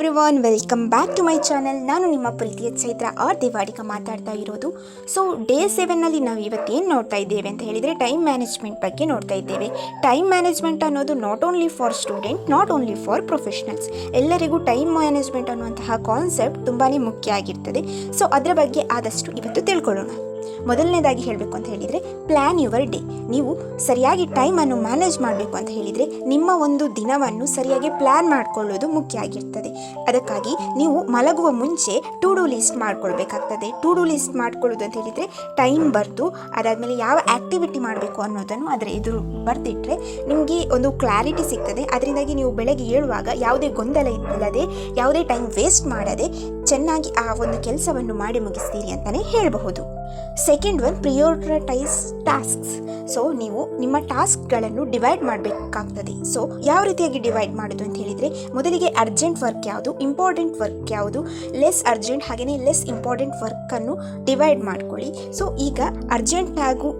Everyone welcome back to my channel ನಾನು ನಿಮ್ಮ ಪ್ರೀತಿಯ ಚೈತ್ರ ಆರ್ ದೇವಾಡಿಕ ಮಾತಾಡ್ತಾ ಇರೋದು. ಸೊ ಡೇ ಸೆವೆನ್ನಲ್ಲಿ ನಾವು ಇವತ್ತೇನು ನೋಡ್ತಾ ಇದ್ದೇವೆ ಅಂತ ಹೇಳಿದರೆ ಟೈಮ್ ಮ್ಯಾನೇಜ್ಮೆಂಟ್ ಬಗ್ಗೆ ನೋಡ್ತಾ ಇದ್ದೇವೆ. ಟೈಮ್ ಮ್ಯಾನೇಜ್ಮೆಂಟ್ ಅನ್ನೋದು not only for student not only for professionals ಎಲ್ಲರಿಗೂ ಟೈಮ್ ಮ್ಯಾನೇಜ್ಮೆಂಟ್ ಅನ್ನುವಂತಹ ಕಾನ್ಸೆಪ್ಟ್ ತುಂಬಾ ಮುಖ್ಯ ಆಗಿರ್ತದೆ. ಸೊ ಅದರ ಬಗ್ಗೆ ಆದಷ್ಟು ಇವತ್ತು ತಿಳ್ಕೊಳ್ಳೋಣ. ಮೊದಲನೇದಾಗಿ ಹೇಳಬೇಕು ಅಂತ ಹೇಳಿದರೆ ಪ್ಲ್ಯಾನ್ ಯುವರ್ ಡೇ ನೀವು ಸರಿಯಾಗಿ ಟೈಮನ್ನು ಮ್ಯಾನೇಜ್ ಮಾಡಬೇಕು ಅಂತ ಹೇಳಿದರೆ, ನಿಮ್ಮ ಒಂದು ದಿನವನ್ನು ಸರಿಯಾಗಿ ಪ್ಲ್ಯಾನ್ ಮಾಡಿಕೊಳ್ಳೋದು ಮುಖ್ಯ ಆಗಿರ್ತದೆ. ಅದಕ್ಕಾಗಿ ನೀವು ಮಲಗುವ ಮುಂಚೆ ಟು ಡೂ ಲಿಸ್ಟ್ ಮಾಡ್ಕೊಳ್ಬೇಕಾಗ್ತದೆ. ಟು ಡೂ ಲಿಸ್ಟ್ ಮಾಡ್ಕೊಳ್ಳೋದು ಅಂತ ಹೇಳಿದರೆ ಟೈಮ್ ಬರೆದು, ಅದಾದಮೇಲೆ ಯಾವ ಆ್ಯಕ್ಟಿವಿಟಿ ಮಾಡಬೇಕು ಅನ್ನೋದನ್ನು ಅದರ ಎದುರು ಬರೆದಿಟ್ಟರೆ ನಿಮಗೆ ಒಂದು ಕ್ಲಾರಿಟಿ ಸಿಗ್ತದೆ. ಅದರಿಂದಾಗಿ ನೀವು ಬೆಳಗ್ಗೆ ಏಳುವಾಗ ಯಾವುದೇ ಗೊಂದಲ ಇಲ್ಲದೆ, ಯಾವುದೇ ಟೈಮ್ ವೇಸ್ಟ್ ಮಾಡದೆ, ಚೆನ್ನಾಗಿ ಆ ಒಂದು ಕೆಲಸವನ್ನು ಮಾಡಿ ಮುಗಿಸ್ತೀರಿ ಅಂತಲೇ ಹೇಳಬಹುದು. Second one prioritise tasks so ನೀವು ನಿಮ್ಮ ಟಾಸ್ಕ್ಗಳನ್ನು ಡಿವೈಡ್ ಮಾಡಬೇಕಾಗ್ತದೆ. ಸೊ ಯಾವ ರೀತಿಯಾಗಿ ಡಿವೈಡ್ ಮಾಡೋದು ಅಂತ ಹೇಳಿದರೆ, ಮೊದಲಿಗೆ ಅರ್ಜೆಂಟ್ ವರ್ಕ್ ಯಾವುದು ಇಂಪಾರ್ಟೆಂಟ್ ವರ್ಕ್ ಯಾವುದು ಲೆಸ್ ಅರ್ಜೆಂಟ್ ಹಾಗೆಯೇ ಲೆಸ್ ಇಂಪಾರ್ಟೆಂಟ್ ವರ್ಕನ್ನು ಡಿವೈಡ್ ಮಾಡ್ಕೊಳ್ಳಿ. ಸೊ ಈಗ ಅರ್ಜೆಂಟ್ ಹಾಗೂ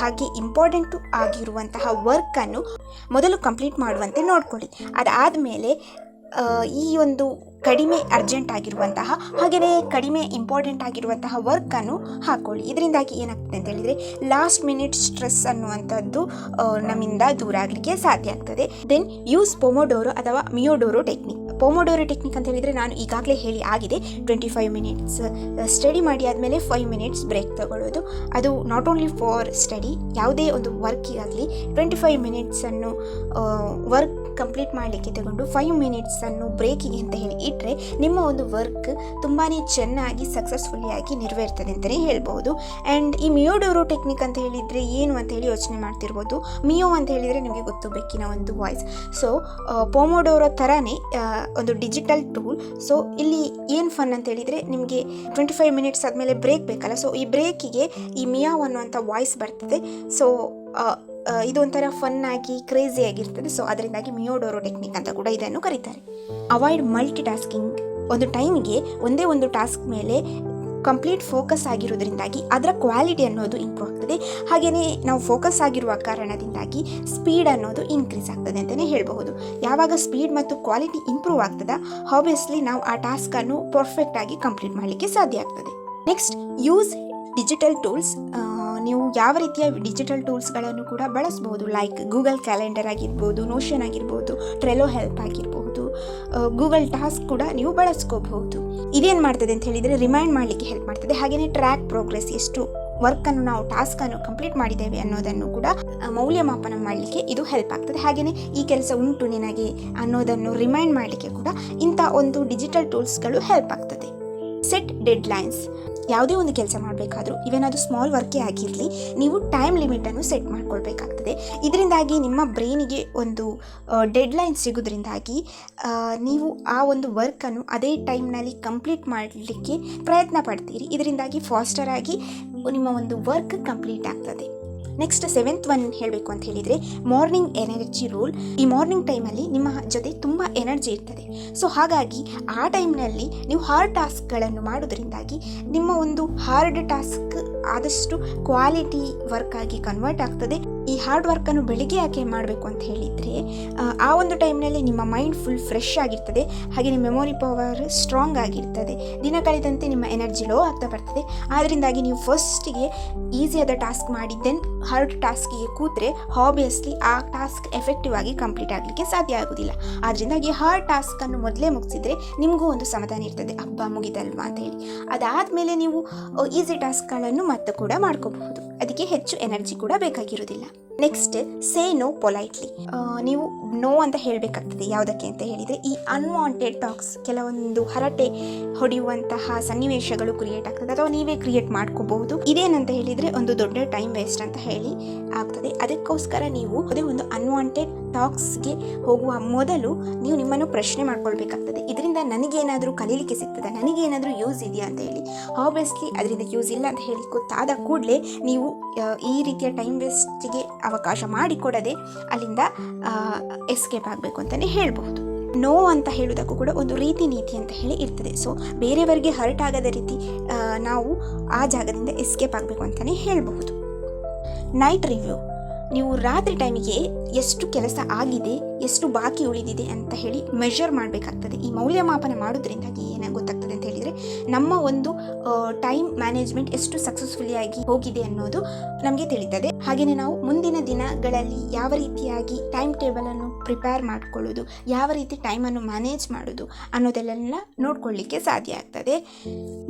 ಹಾಗೆ ಇಂಪಾರ್ಟೆಂಟು ಆಗಿರುವಂತಹ ವರ್ಕನ್ನು ಮೊದಲು ಕಂಪ್ಲೀಟ್ ಮಾಡುವಂತೆ ನೋಡ್ಕೊಳ್ಳಿ. ಅದಾದ ಮೇಲೆ ಈ ಒಂದು ಕಡಿಮೆ ಅರ್ಜೆಂಟ್ ಆಗಿರುವಂತಹ ಹಾಗೆಯೇ ಕಡಿಮೆ ಇಂಪಾರ್ಟೆಂಟ್ ಆಗಿರುವಂತಹ ವರ್ಕನ್ನು ಹಾಕ್ಕೊಳ್ಳಿ ಇದರಿಂದಾಗಿ ಏನಾಗ್ತದೆ ಅಂತ ಹೇಳಿದರೆ ಲಾಸ್ಟ್ ಮಿನಿಟ್ ಸ್ಟ್ರೆಸ್ ಅನ್ನುವಂಥದ್ದು ನಮ್ಮಿಂದ ದೂರ ಆಗಲಿಕ್ಕೆ ಸಾಧ್ಯ ಆಗ್ತದೆ. ದೆನ್ ಯೂಸ್ ಪೊಮೊಡೋರೋ ಅಥವಾ ಮಿಯೋಡೋರೋ ಟೆಕ್ನಿಕ್ ಪೊಮೊಡೋರೋ ಟೆಕ್ನಿಕ್ ಅಂತ ಹೇಳಿದರೆ ನಾನು ಈಗಾಗಲೇ ಹೇಳಿ ಆಗಿದೆ. ಟ್ವೆಂಟಿ ಫೈವ್ ಮಿನಿಟ್ಸ್ ಸ್ಟಡಿ ಮಾಡಿ ಆದಮೇಲೆ ಫೈವ್ ಮಿನಿಟ್ಸ್ ಬ್ರೇಕ್ ತಗೊಳ್ಳೋದು. ಅದು ನಾಟ್ ಓನ್ಲಿ ಫಾರ್ ಸ್ಟಡಿ ಯಾವುದೇ ಒಂದು ವರ್ಕಿಗಾಗಲಿ ಟ್ವೆಂಟಿ ಫೈವ್ ಮಿನಿಟ್ಸನ್ನು ವರ್ಕ್ ಕಂಪ್ಲೀಟ್ ಮಾಡಲಿಕ್ಕೆ ತಗೊಂಡು ಫೈವ್ ಮಿನಿಟ್ಸನ್ನು ಬ್ರೇಕಿಗೆ ಅಂತ ಹೇಳಿ ಇಟ್ಟರೆ ನಿಮ್ಮ ಒಂದು ವರ್ಕ್ ತುಂಬಾ ಚೆನ್ನಾಗಿ ಸಕ್ಸಸ್ಫುಲ್ಲಿಯಾಗಿ ನೆರವೇರ್ತದೆ ಅಂತಲೇ ಹೇಳ್ಬೋದು. ಆ್ಯಂಡ್ ಈ ಮಿಯೋಡೋರೋ ಟೆಕ್ನಿಕ್ ಅಂತ ಹೇಳಿದರೆ ಏನು ಅಂತ ಹೇಳಿ ಯೋಚನೆ ಮಾಡ್ತಿರ್ಬೋದು. ಮಿಯೋ ಅಂತ ಹೇಳಿದರೆ ನಿಮಗೆ ಗೊತ್ತು ಬೆಕ್ಕಿನ ಒಂದು ವಾಯ್ಸ್ ಸೊ ಪೋಮೋಡೋರೋ ಥರನೇ ಒಂದು ಡಿಜಿಟಲ್ ಟೂಲ್ ಸೊ ಇಲ್ಲಿ ಏನು ಫನ್ ಅಂತ ಹೇಳಿದರೆ ನಿಮಗೆ ಟ್ವೆಂಟಿ ಫೈವ್ ಮಿನಿಟ್ಸ್ ಆದಮೇಲೆ ಬ್ರೇಕ್ ಬೇಕಲ್ಲ. ಸೊ ಈ ಬ್ರೇಕಿಗೆ ಈ ಮಿಯೋ ಅನ್ನುವಂಥ ವಾಯ್ಸ್ ಬರ್ತದೆ. ಸೊ ಇದು ಒಂಥರ ಫನ್ ಆಗಿ ಕ್ರೇಜಿ ಆಗಿರ್ತದೆ. ಸೊ ಅದರಿಂದಾಗಿ ಮಿಯೋಡೋರೋ ಟೆಕ್ನಿಕ್ ಅಂತ ಕೂಡ ಇದನ್ನು ಕರೀತಾರೆ. ಅವಾಯ್ಡ್ ಮಲ್ಟಿ ಟಾಸ್ಕಿಂಗ್ ಒಂದು ಟೈಮ್ಗೆ ಒಂದೇ ಒಂದು ಟಾಸ್ಕ್ ಮೇಲೆ ಕಂಪ್ಲೀಟ್ ಫೋಕಸ್ ಆಗಿರೋದ್ರಿಂದಾಗಿ ಅದರ ಕ್ವಾಲಿಟಿ ಅನ್ನೋದು ಇಂಪ್ರೂವ್ ಆಗ್ತದೆ. ಹಾಗೆಯೇ ನಾವು ಫೋಕಸ್ ಆಗಿರುವ ಕಾರಣದಿಂದಾಗಿ ಸ್ಪೀಡ್ ಅನ್ನೋದು ಇನ್ಕ್ರೀಸ್ ಆಗ್ತದೆ ಅಂತಲೇ ಹೇಳಬಹುದು. ಯಾವಾಗ ಸ್ಪೀಡ್ ಮತ್ತು ಕ್ವಾಲಿಟಿ ಇಂಪ್ರೂವ್ ಆಗ್ತದ? ಆಬ್ವಿಯಸ್ಲಿ ನಾವು ಆ ಟಾಸ್ಕನ್ನು ಪರ್ಫೆಕ್ಟಾಗಿ ಕಂಪ್ಲೀಟ್ ಮಾಡಲಿಕ್ಕೆ ಸಾಧ್ಯ ಆಗ್ತದೆ. ನೆಕ್ಸ್ಟ್ ಯೂಸ್ ಡಿಜಿಟಲ್ ಟೂಲ್ಸ್ ನೀವು ಯಾವ ರೀತಿಯ ಡಿಜಿಟಲ್ ಟೂಲ್ಸ್ಗಳನ್ನು ಕೂಡ ಬಳಸ್ಬೋದು? ಲೈಕ್ ಗೂಗಲ್ ಕ್ಯಾಲೆಂಡರ್ ಆಗಿರ್ಬೋದು ನೋಷನ್ ಆಗಿರ್ಬೋದು ಟ್ರೆಲೋ ಹೆಲ್ಪ್ ಆಗಿರ್ಬೋದು ಗೂಗಲ್ ಟಾಸ್ಕ್ ಕೂಡ ನೀವು ಬಳಸ್ಕೋಬಹುದು. ಇದೇನು ಮಾಡ್ತದೆ ಅಂತ ಹೇಳಿದರೆ ರಿಮೈಂಡ್ ಮಾಡಲಿಕ್ಕೆ ಹೆಲ್ಪ್ ಮಾಡ್ತದೆ. ಹಾಗೆಯೇ ಟ್ರ್ಯಾಕ್ ಪ್ರೋಗ್ರೆಸ್ ಎಷ್ಟು ವರ್ಕನ್ನು ನಾವು ಟಾಸ್ಕನ್ನು ಕಂಪ್ಲೀಟ್ ಮಾಡಿದ್ದೇವೆ ಅನ್ನೋದನ್ನು ಕೂಡ ಮೌಲ್ಯಮಾಪನ ಮಾಡಲಿಕ್ಕೆ ಇದು ಹೆಲ್ಪ್ ಆಗ್ತದೆ. ಹಾಗೆಯೇ ಈ ಕೆಲಸ ಉಂಟು ನಿನಗೆ ಅನ್ನೋದನ್ನು ರಿಮೈಂಡ್ ಮಾಡಲಿಕ್ಕೆ ಕೂಡ ಇಂಥ ಒಂದು ಡಿಜಿಟಲ್ ಟೂಲ್ಸ್ಗಳು ಹೆಲ್ಪ್ ಆಗ್ತದೆ. ಸೆಟ್ ಡೆಡ್ ಲೈನ್ಸ್ ಯಾವುದೇ ಒಂದು ಕೆಲಸ ಮಾಡಬೇಕಾದ್ರೂ ಇವೇನಾದರೂ ಸ್ಮಾಲ್ ವರ್ಕೇ ಆಗಿರಲಿ, ನೀವು ಟೈಮ್ ಲಿಮಿಟನ್ನು ಸೆಟ್ ಮಾಡ್ಕೊಳ್ಬೇಕಾಗ್ತದೆ. ಇದರಿಂದಾಗಿ ನಿಮ್ಮ ಬ್ರೈನಿಗೆ ಒಂದು ಡೆಡ್ ಲೈನ್ ಸಿಗೋದ್ರಿಂದಾಗಿ ನೀವು ಆ ಒಂದು ವರ್ಕನ್ನು ಅದೇ ಟೈಮ್ನಲ್ಲಿ ಕಂಪ್ಲೀಟ್ ಮಾಡಲಿಕ್ಕೆ ಪ್ರಯತ್ನ ಪಡ್ತೀರಿ. ಇದರಿಂದಾಗಿ ಫಾಸ್ಟರಾಗಿ ನಿಮ್ಮ ಒಂದು ವರ್ಕ್ ಕಂಪ್ಲೀಟ್ ಆಗ್ತದೆ. ನೆಕ್ಸ್ಟ್ ಸೆವೆಂತ್ ಒನ್ ಹೇಳಬೇಕು ಅಂತ ಹೇಳಿದರೆ ಮಾರ್ನಿಂಗ್ ಎನರ್ಜಿ ರೂಲ್ ಈ ಮಾರ್ನಿಂಗ್ ಟೈಮಲ್ಲಿ ನಿಮ್ಮ ಜೊತೆ ತುಂಬ ಎನರ್ಜಿ ಇರ್ತದೆ. ಸೊ ಹಾಗಾಗಿ ಆ ಟೈಮ್ನಲ್ಲಿ ನೀವು ಹಾರ್ಡ್ ಟಾಸ್ಕ್ಗಳನ್ನು ಮಾಡೋದ್ರಿಂದಾಗಿ ನಿಮ್ಮ ಒಂದು ಹಾರ್ಡ್ ಟಾಸ್ಕ್ ಆದಷ್ಟು ಕ್ವಾಲಿಟಿ ವರ್ಕ್ ಆಗಿ ಕನ್ವರ್ಟ್ ಆಗ್ತದೆ. ಈ ಹಾರ್ಡ್ ವರ್ಕನ್ನು ಬೆಳಿಗ್ಗೆ ಯಾಕೆ ಮಾಡಬೇಕು ಅಂತ ಹೇಳಿದರೆ, ಆ ಒಂದು ಟೈಮ್ನಲ್ಲಿ ನಿಮ್ಮ ಮೈಂಡ್ ಫುಲ್ ಫ್ರೆಶ್ ಆಗಿರ್ತದೆ, ಹಾಗೆ ನಿಮ್ಮ ಮೆಮೊರಿ ಪವರ್ ಸ್ಟ್ರಾಂಗ್ ಆಗಿರ್ತದೆ. ದಿನ ಕಳೆದಂತೆ ನಿಮ್ಮ ಎನರ್ಜಿ ಲೋ ಆಗ್ತಾ ಬರ್ತದೆ. ಆದ್ದರಿಂದಾಗಿ ನೀವು ಫಸ್ಟಿಗೆ ಈಸಿಯಾದ ಟಾಸ್ಕ್ ಮಾಡಿ ದೆನ್ ಹಾರ್ಡ್ ಟಾಸ್ಕಿಗೆ ಕೂತ್ರೆ ಹಾಬಿಯಸ್ಲಿ ಆ ಟಾಸ್ಕ್ ಎಫೆಕ್ಟಿವ್ ಆಗಿ ಕಂಪ್ಲೀಟ್ ಆಗಲಿಕ್ಕೆ ಸಾಧ್ಯ ಆಗೋದಿಲ್ಲ. ಆದ್ದರಿಂದಾಗಿ ಹಾರ್ಡ್ ಟಾಸ್ಕನ್ನು ಮೊದಲೇ ಮುಗಿಸಿದರೆ ನಿಮಗೂ ಒಂದು ಸಮಾಧಾನ ಇರ್ತದೆ. ಹಬ್ಬ ಮುಗಿದಲ್ವಾ ಅಂತ ಹೇಳಿ. ಅದಾದಮೇಲೆ ನೀವು ಈಸಿ ಟಾಸ್ಕ್ಗಳನ್ನು ಮತ್ತೆ ಕೂಡ ಮಾಡ್ಕೋಬಹುದು. ಅದಕ್ಕೆ ಹೆಚ್ಚು ಎನರ್ಜಿ ಕೂಡ ಬೇಕಾಗಿರೋದಿಲ್ಲ ನೆಕ್ಸ್ಟ್ ಸೇ ನೋ ಪೊಲೈಟ್ಲಿ ನೀವು ನೋ ಅಂತ ಹೇಳಬೇಕಾಗ್ತದೆ, ಯಾವುದಕ್ಕೆ ಅಂತ ಹೇಳಿದರೆ, ಈ ಅನ್ವಾಂಟೆಡ್ ಟಾಕ್ಸ್ ಕೆಲವೊಂದು ಹರಟೆ ಹೊಡೆಯುವಂತಹ ಸನ್ನಿವೇಶಗಳು ಕ್ರಿಯೇಟ್ ಆಗ್ತದೆ, ಅಥವಾ ನೀವೇ ಕ್ರಿಯೇಟ್ ಮಾಡ್ಕೋಬಹುದು. ಇದೇನಂತ ಹೇಳಿದರೆ, ಒಂದು ದೊಡ್ಡ ಟೈಮ್ ವೇಸ್ಟ್ ಅಂತ ಹೇಳಿ ಆಗ್ತದೆ. ಅದಕ್ಕೋಸ್ಕರ ನೀವು ಅದೇ ಒಂದು ಅನ್ವಾಂಟೆಡ್ ಟಾಕ್ಸ್ಗೆ ಹೋಗುವ ಮೊದಲು ನೀವು ನಿಮ್ಮನ್ನು ಪ್ರಶ್ನೆ ಮಾಡ್ಕೊಳ್ಬೇಕಾಗ್ತದೆ. ಇದರಿಂದ ನನಗೇನಾದರೂ ಕಲೀಲಿಕ್ಕೆ ಸಿಗ್ತದೆ? ನನಗೇನಾದರೂ ಯೂಸ್ ಇದೆಯಾ ಅಂತ ಹೇಳಿ. ಆಬ್ವಿಯಸ್ಲಿ ಅದರಿಂದ ಯೂಸ್ ಇಲ್ಲ ಅಂತ ಹೇಳಿ ಗೊತ್ತಾದ ಕೂಡಲೇ ನೀವು ಈ ರೀತಿಯ ಟೈಮ್ ವೇಸ್ಟಿಗೆ ಅವಕಾಶ ಮಾಡಿಕೊಡದೆ ಅಲ್ಲಿಂದ ಎಸ್ಕೇಪ್ ಆಗಬೇಕು ಅಂತಲೇ ಹೇಳಬಹುದು. ನೋ ಅಂತ ಹೇಳೋದಕ್ಕೂ ಕೂಡ ಒಂದು ರೀತಿ ನೀತಿ ಅಂತ ಹೇಳಿ ಇರ್ತದೆ. ಸೊ ಬೇರೆಯವರಿಗೆ ಹರ್ಟ್ ಆಗದ ರೀತಿ ನಾವು ಆ ಜಾಗದಿಂದ ಎಸ್ಕೇಪ್ ಆಗಬೇಕು ಅಂತಲೇ ಹೇಳಬಹುದು. ನೈಟ್ ರಿವ್ಯೂ ನೀವು ರಾತ್ರಿ ಟೈಮಿಗೆ ಎಷ್ಟು ಕೆಲಸ ಆಗಿದೆ ಎಷ್ಟು ಬಾಕಿ ಉಳಿದಿದೆ ಅಂತ ಹೇಳಿ ಮೆಷರ್ ಮಾಡಬೇಕಾಗ್ತದೆ. ಈ ಮೌಲ್ಯಮಾಪನ ಮಾಡೋದ್ರಿಂದಾಗಿ ಏನಾಗ ಗೊತ್ತಾಗ್ತದೆ ಅಂತ ಹೇಳಿದರೆ, ನಮ್ಮ ಒಂದು ಟೈಮ್ ಮ್ಯಾನೇಜ್ಮೆಂಟ್ ಎಷ್ಟು ಸಕ್ಸಸ್ಫುಲಿ ಆಗಿ ಹೋಗಿದೆ ಅನ್ನೋದು ನಮಗೆ ತಿಳಿತದೆ. ಹಾಗೆಯೇ ನಾವು ಮುಂದಿನ ದಿನಗಳಲ್ಲಿ ಯಾವ ರೀತಿಯಾಗಿ ಟೈಮ್ ಟೇಬಲನ್ನು ಪ್ರಿಪೇರ್ ಮಾಡ್ಕೊಳ್ಳೋದು, ಯಾವ ರೀತಿ ಟೈಮನ್ನು ಮ್ಯಾನೇಜ್ ಮಾಡೋದು ಅನ್ನೋದೆಲ್ಲ ನೋಡ್ಕೊಳ್ಳಿಕ್ಕೆ ಸಾಧ್ಯ ಆಗ್ತದೆ.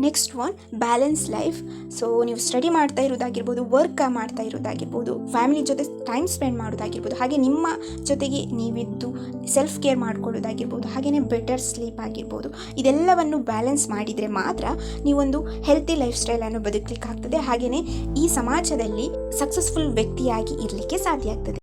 Next one balance life so ನೀವು ಸ್ಟಡಿ ಮಾಡ್ತಾ ಇರೋದಾಗಿರ್ಬೋದು ವರ್ಕ್ ಮಾಡ್ತಾ ಇರೋದಾಗಿರ್ಬೋದು ಫ್ಯಾಮಿಲಿ ಜೊತೆ ಟೈಮ್ ಸ್ಪೆಂಡ್ ಮಾಡೋದಾಗಿರ್ಬೋದು, ಹಾಗೆ ನಿಮ್ಮ ಜೊತೆಗೆ ನೀವಿದ್ದು ಸೆಲ್ಫ್ ಕೇರ್ ಮಾಡ್ಕೊಳ್ಳೋದಾಗಿರ್ಬೋದು ಹಾಗೆಯೇ ಬೆಟರ್ ಸ್ಲೀಪ್ ಆಗಿರ್ಬೋದು, ಇದೆಲ್ಲವನ್ನು ಬ್ಯಾಲೆನ್ಸ್ ಮಾಡಿದರೆ ಮಾತ್ರ ನೀವೊಂದು ಹೆಲ್ತಿ ಲೈಫ್ ಸ್ಟೈಲನ್ನು ಬದುಕಲಿಕ್ಕಾಗ್ತದೆ ಹಾಗೆಯೇ ಈ ಸಮಾಜದಲ್ಲಿ ಸಕ್ಸಸ್ಫುಲ್ ವ್ಯಕ್ತಿಯಾಗಿ ಇರಲಿಕ್ಕೆ ಸಾಧ್ಯ ಆಗ್ತದೆ.